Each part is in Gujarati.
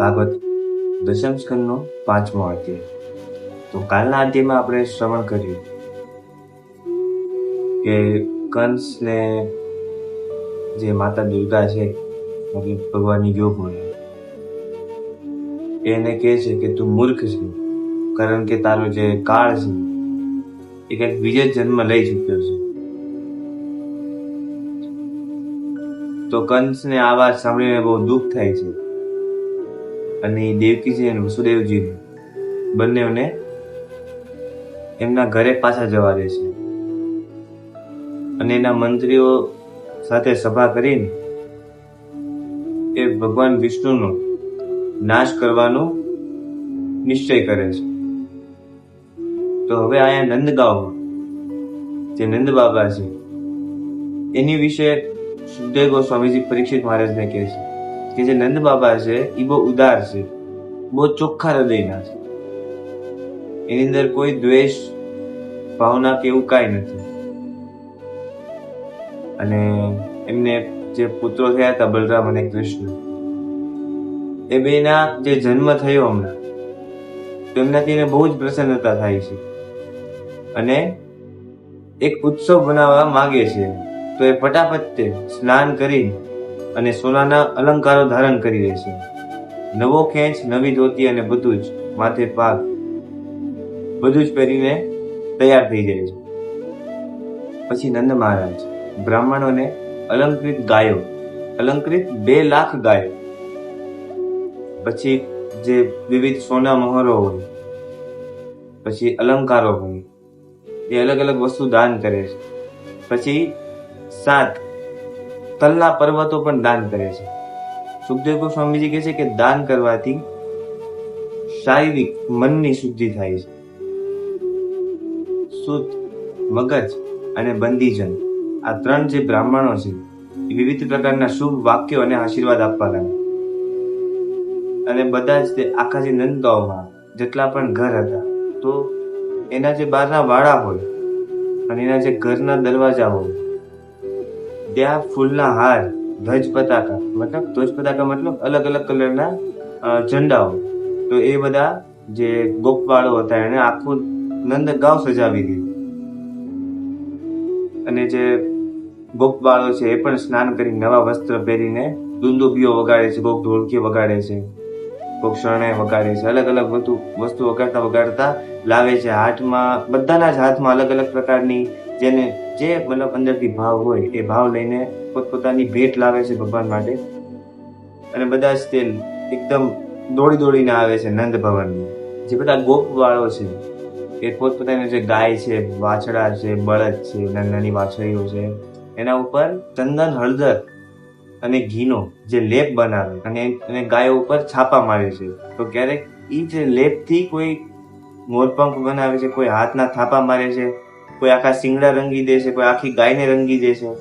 ભાગવત દશમ સ્કંદનો પાંચમો અધ્યાય. તો કાલના અધ્યાયમાં આપણે શ્રવણ કર્યું કે કંસને જે માતા દુર્ગા છે મતલબ ભગવાનની હોય એને કહે છે કે તું મૂર્ખ છે, કારણ કે તારો જે કાળ છે, એ કંઈક બીજે જન્મ લઈ ચૂક્યો છે. તો કંસને આ વાત સાંભળીને બહુ દુઃખ થાય છે. અને દેવકીજી અને વસુદેવજી બંનેઓને એમના ઘરે પાછા જવા દે છે. અને એના મંત્રીઓ સાથે સભા કરીને એ ભગવાન વિષ્ણુનો નાશ કરવાનો નિશ્ચય કરે છે. તો હવે અહીંયા નંદગાંવ જે નંદ બાબા છે, એની વિશે સુખદેવ ગોસ્વામીજી પરીક્ષિત મહારાજને કહે છે. કે જે નંદ બાબા છે એ બહુ ઉદાર છે. બહુ ચોખ્ખા હૃદયના છે. એની અંદર કોઈ દ્વેષ, ભાવના કે એવું કાંઈ નથી. અને એમને જે પુત્રો થયા હતા, બલરામ અને કૃષ્ણ, એ બેના જે જન્મ થયો હમણાં તો એમનાથી એને બહુ જ પ્રસન્નતા થાય છે. અને એક ઉત્સવ બનાવવા માગે છે. તો એ ફટાફટ તે સ્નાન કરી અને સોનાના અલંકારો ધારણ કરી રહી છે. નવો ખેંચ, નવી ધોતી અને બધું જ માથે પાક બધું જ પહેરીને તૈયાર થઈ જાય છે. પછી નંદ મહારાજ, બ્રાહ્મણોને અલંકૃત ગાયો, અલંકૃત બે લાખ ગાયો. પછી જે વિવિધ સોના મહોરો હોય, પછી અલંકારો હોય, એ અલગ અલગ વસ્તુ દાન કરે છે. પછી સાત તલના પર્વતો પણ દાન કરે છે. સુખદેવ ગોસ્વામીજી કહે છે કે દાન કરવાથી શારીરિક મનની શુદ્ધિ થાય છે. સુત મગજ અને બંદીજન આ ત્રણ જે બ્રાહ્મણો છે, એ વિવિધ પ્રકારના શુભ વાક્યો અને આશીર્વાદ આપવા લાગે અને બધા જ તે આખા જે નંદાઓમાં જેટલા પણ ઘર હતા, તો એના જે બહારના વાળા હોય અને એના જે ઘરના દરવાજા હોય ત્યાં ફૂલના હાર, ધ્વજ પતાકા, મતલબ ધ્વજ પતાકા મતલબ અલગ અલગ કલરના ઝંડાઓ. તો એ બધા જે ગોપવાળો હતા એને આખું નંદ ગાંવ સજાવી દીધું. અને જે ગોપવાળો છે એ પણ સ્નાન કરી નવા વસ્ત્ર પહેરીને દુંદુભીઓ વગાડે છે કોક ઢોલકી વગાડે છે કોક શરણાઈ વગાડે છે અલગ અલગ વસ્તુ વસ્તુ વગાડતા વગાડતા લાવે છે. હાથમાં, બધાના જ હાથમાં અલગ અલગ પ્રકારની જેને જે મતલબ અંદરથી ભાવ હોય એ ભાવ લઈને પોતપોતાની ભેટ લાવે છે ભગવાન માટે. અને બધા જ તે એકદમ દોડી દોડીને આવે છે નંદ ભવનમાં જે બધા ગોપવાળો છે, એ પોતપોતાની જે ગાય છે, વાછડા છે, બળદ છે નાની નાની વાછળીઓ છે, એના ઉપર ચંદન, હળદર અને ઘીનો જે લેપ બનાવે અને અને ગાયો ઉપર છાપા મારે છે. તો ક્યારેક એ જે લેપથી કોઈ મોરપંખ બનાવે છે, કોઈ હાથના થાપા મારે છે કોઈ આખા શિંગડા રંગી દે છે, કોઈ આખી ગાયને રંગી દે છે.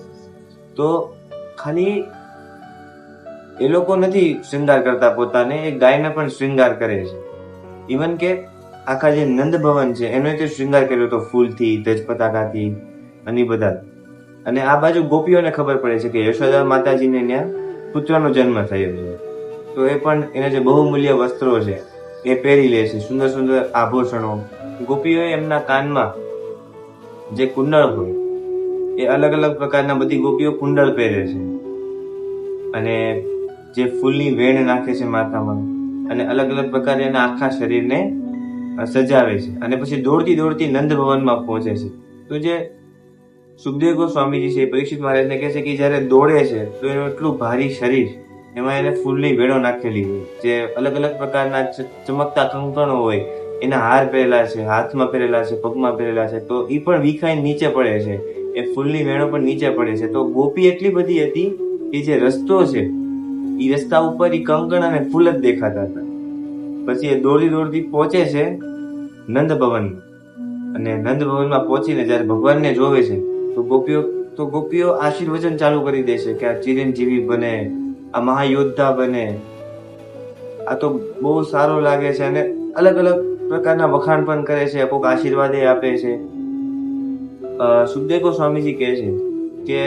તો ખાલી એ લોકો નથી શૃંગાર કરતા પોતાને, એ ગાયને પણ શૃંગાર કરે છે. ઇવન કે આખા જે નંદ ભવન છે, એનો તે શૃંગાર કર્યો હતો ફૂલથી ધજ પતાકાથી અને બધા. અને આ બાજુ ગોપીઓને ખબર પડે છે કે યશોદા માતાજીને ત્યાં પુત્રનો જન્મ થયો છે. તો એ પણ એના જે બહુમૂલ્ય વસ્ત્રો છે, એ પહેરી લે છે. સુંદર સુંદર આભૂષણો. ગોપીઓએ એમના કાનમાં જે કુંડળ હોય, એ અલગ અલગ પ્રકારના બધી ગોપીઓ કુંડળ પહેરે છે. અને જે ફૂલની વેણ નાખે છે માથામાં, અને અલગ અલગ પ્રકારે એના આખા શરીરને સજાવે છે. અને પછી દોડતી દોડતી નંદ ભવનમાં પહોંચે છે. તો જે સુખદેવ ગોસ્વામીજી છે પરીક્ષિત મહારાજને કહે છે કે જ્યારે દોડે છે, તો એનું એટલું ભારી શરીર, એમાં એને ફૂલની વેણો નાખેલી હોય, જે અલગ અલગ પ્રકારના ચમકતા કંકણો હોય એના હાર પહેરેલા છે, હાથમાં પહેરેલા છે, પગમાં પહેરેલા છે, તો એ પણ વિખાઈને નીચે પડે છે. એ ફૂલની વેણો પણ નીચે પડે છે. તો ગોપી એટલી બધી હતી કે જે રસ્તો છે એ રસ્તા ઉપર એ કંકણ અને ફૂલ જ દેખાતા હતા. પછી એ દોડી દોડતી પહોંચે છે નંદ ભવન અને નંદ ભવનમાં પહોંચીને જ્યારે ભગવાનને જોવે છે, તો ગોપીઓ તો ગોપીઓ આશીર્વચન ચાલુ કરી દે છે કે આ ચિરંજીવી બને, આ મહાયોદ્ધા બને. આ તો બહુ સારો લાગે છે અને અલગ અલગ પ્રકારના વખાણ પણ કરે છે કોઈક આશીર્વાદ આપે છે. સુખદેવ સ્વામીજી કહે છે કે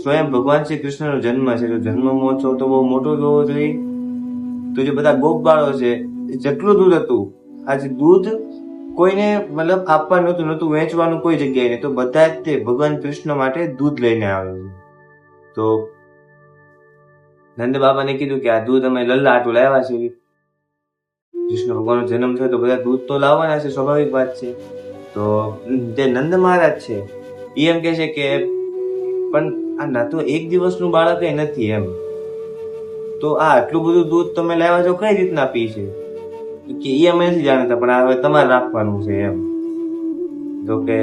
સ્વયં ભગવાન શ્રી કૃષ્ણનો જન્મ છે, તો જન્મ મહોત્સવ તો બહુ મોટો જ હોવો જોઈએ. તો જે બધા ગોપ બાળો છે જેટલું દૂધ હતું, આજે દૂધ કોઈને મતલબ આપવાનું નહોતું નહોતું વેચવાનું કોઈ જગ્યાએ નહીં, તો બધા જ તે ભગવાન કૃષ્ણ માટે દૂધ લઈને આવે છે. તો નંદ બાબાને કીધું કે આ દૂધ અમે લલ્લા આટું લાવ્યા છે કૃષ્ણ ભગવાનનો જન્મ થયો તો બધા દૂધ તો લાવવાના છે, સ્વાભાવિક વાત છે. તો જે નંદ મહારાજ છે. એ એમ કહે છે કે, પણ આ ના તો એક દિવસનું બાળક એ નથી એમ. તો આ આટલું બધું દૂધ તમે લાવ્યા છો કઈ રીતના પી છે? કે એ અમે નથી જાણતા, પણ હવે તમારે રાખવાનું છે એમ. તો કે,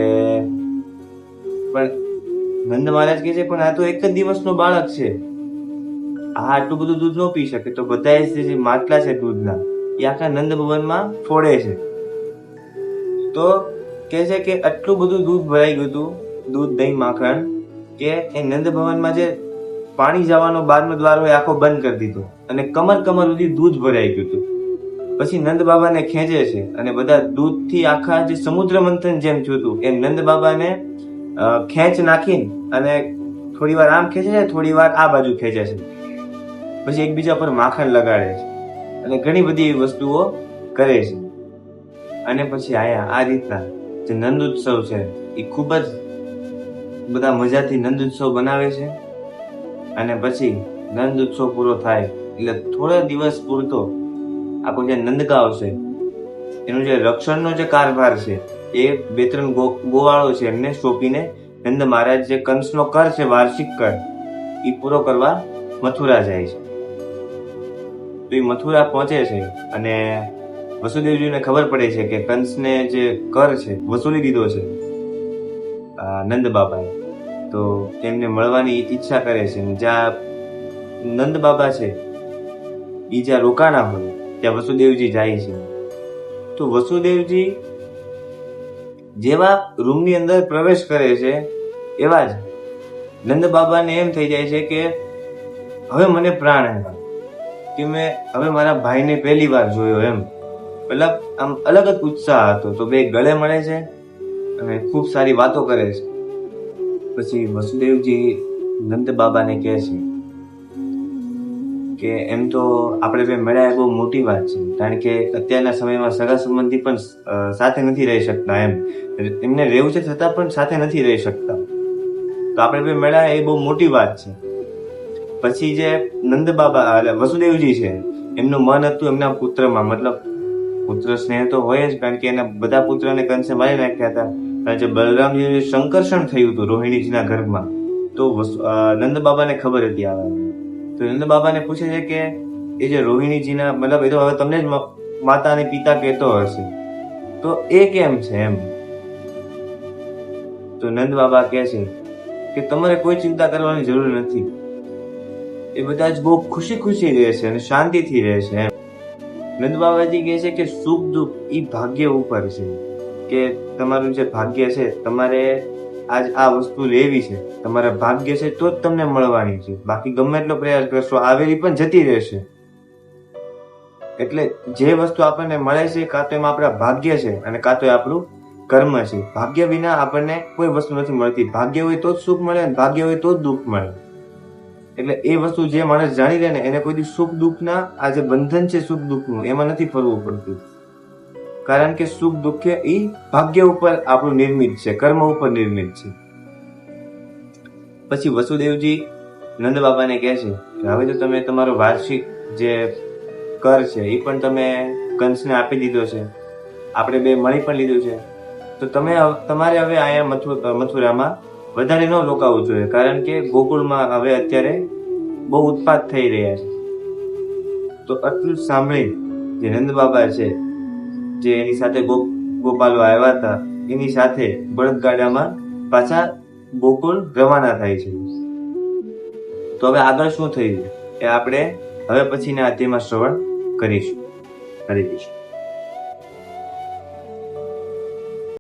પણ નંદ મહારાજ કહે છે પણ આ તો એક જ દિવસનું બાળક છે. આ આટલું બધું દૂધ ન પી શકે. તો બધા જે માટલા છે દૂધના એ આખા નંદ ભવનમાં ફોડે છે. તો કહે છે કે આટલું બધું દૂધ ભરાઈ ગયું હતું, દૂધ, દહીં, માખણ, કે એ નંદ ભવનમાં જે પાણી જવાનો બારનો દ્વાર હોય આખો બંધ કરી દીધો. અને કમર કમર સુધી દૂધ ભરાઈ ગયું હતું. પછી નંદ બાબાને ખેંચે છે અને બધા દૂધથી આખા જે સમુદ્ર મંથન જેમ થયું હતું, એ નંદ બાબાને ખેંચ નાખીને અને થોડી વાર આમ ખેંચે છે થોડી વાર આ બાજુ ખેંચે છે. પછી એકબીજા પર માખણ લગાડે છે. અને ઘણી બધી એવી વસ્તુઓ કરે છે. અને પછી આયા, આ રીતના જે નંદ ઉત્સવ છે, એ ખૂબ જ બધા મજાથી નંદ ઉત્સવ બનાવે છે. અને પછી નંદ ઉત્સવ પૂરો થાય, એટલે થોડા દિવસ પૂરતો આખો જે નંદગાંવ છે, એનું જે રક્ષણનો જે કારભાર છે, એ બે ત્રણ ગોવાળો છે, એમને સોંપીને નંદ મહારાજ જે કંસનો કર છે, વાર્ષિક કર, એ પૂરો કરવા મથુરા જાય છે. એ મથુરા પહોંચે છે અને વસુદેવજીને ખબર પડે છે કે કંસને જે કર છે, વસૂલી દીધો છે નંદ બાબાએ તો તેમને મળવાની ઈચ્છા કરે છે જ્યાં નંદ બાબા છે એ જ્યાં રોકાણા હોય, ત્યાં વસુદેવજી જાય છે. તો વસુદેવજી જેવા રૂમની અંદર પ્રવેશ કરે છે, એવા જ નંદ બાબાને એમ થઈ જાય છે કે, હવે મને પ્રાણ આવ્યા. કે મેં હવે મારા ભાઈને પહેલી વાર જોયો એમ. મતલબ આમ અલગ જ ઉત્સાહ હતો. તો બે ગળે મળે છે અને ખૂબ સારી વાતો કરે છે. પછી વસુદેવજી નંદ બાબાને કહે છે કે એમ તો આપણે બે મળ્યા બહુ મોટી વાત છે. કારણ કે અત્યારના સમયમાં સગા સંબંધી પણ સાથે નથી રહી શકતા એમ. એમને રહેવું છે છતાં પણ સાથે નથી રહી શકતા. તો આપણે બે મળ્યા એ બહુ મોટી વાત છે. પછી જે નંદ બાબા વસુદેવજી છે, એમનું મન હતું એમના પુત્રમાં. મતલબ પુત્ર સ્નેહ તો હોય જ, કારણ કે એના બધા પુત્રને કંસે મારી નાખ્યા હતા. અને જે બલરામજીનું સંકર્ષણ થયું હતું રોહિણીજીના ઘરમાં, તો નંદ બાબાને ખબર હતી આ તો નંદ બાબાને પૂછે છે કે, એ જે રોહિણીજીના, મતલબ એ તો હવે તમને જ માતા અને પિતા કહેતો હશે. તો એ કેમ છે એમ? તો નંદ બાબા કહે છે કે, તમારે કોઈ ચિંતા કરવાની જરૂર નથી. એ બધા જ બહુ ખુશી ખુશી રહે છે અને શાંતિથી રહે છે નંદ બાબાજી કહે છે કે સુખ દુઃખ એ ભાગ્ય ઉપર છે. કે તમારું જે ભાગ્ય છે, તમારે આજ આ વસ્તુ લેવી છે, તમારા ભાગ્ય છે તો જ તમને મળવાની છે. બાકી ગમે એટલો પ્રયાસ કરશો, આવેલી પણ જતી રહેશે. એટલે જે વસ્તુ આપણને મળે છે, કાં તો એમાં આપણા ભાગ્ય છે અને કાં તો એ આપણું કર્મ છે. ભાગ્ય વિના આપણને કોઈ વસ્તુ નથી મળતી. ભાગ્ય હોય તો જ સુખ મળે અને ભાગ્ય હોય તો જ દુઃખ મળે. એટલે એ વસ્તુ જે માણસ જાણી લે ને, એને કોઈ દી સુખ દુઃખના આ જે બંધન છે સુખ દુઃખનું, એમાં નથી ફરવું પડતું. કારણ કે સુખ દુઃખ એ ભાગ્ય ઉપર આપણું નિર્મિત છે, કર્મ ઉપર નિર્મિત છે. પછી વસુદેવજી નંદ બાબાને કહે છે કે, હવે તો તમે તમારો વાર્ષિક જે કર છે એ પણ તમે કંસને આપી દીધો છે. આપણે બે મળી પણ લીધું છે. તો તમે તમારે હવે અહીંયા મથુ મથુરામાં વધારે ન રોકાવું જોઈએ, કારણ કે ગોકુળમાં હવે અત્યારે બહુ ઉત્પાદ થઈ રહ્યા છે. તો આટલું સાંભળી જે નંદ બાબા છે, જે એની સાથે ગોપાલો આવ્યા હતા, એની સાથે બળદગાડામાં પાછા ગોકુળ રવાના થાય છે. તો હવે આગળ શું થયું? એ આપણે હવે પછીના અધ્યયમાં શ્રવણ કરીશું. હરે કૃષ્ણ.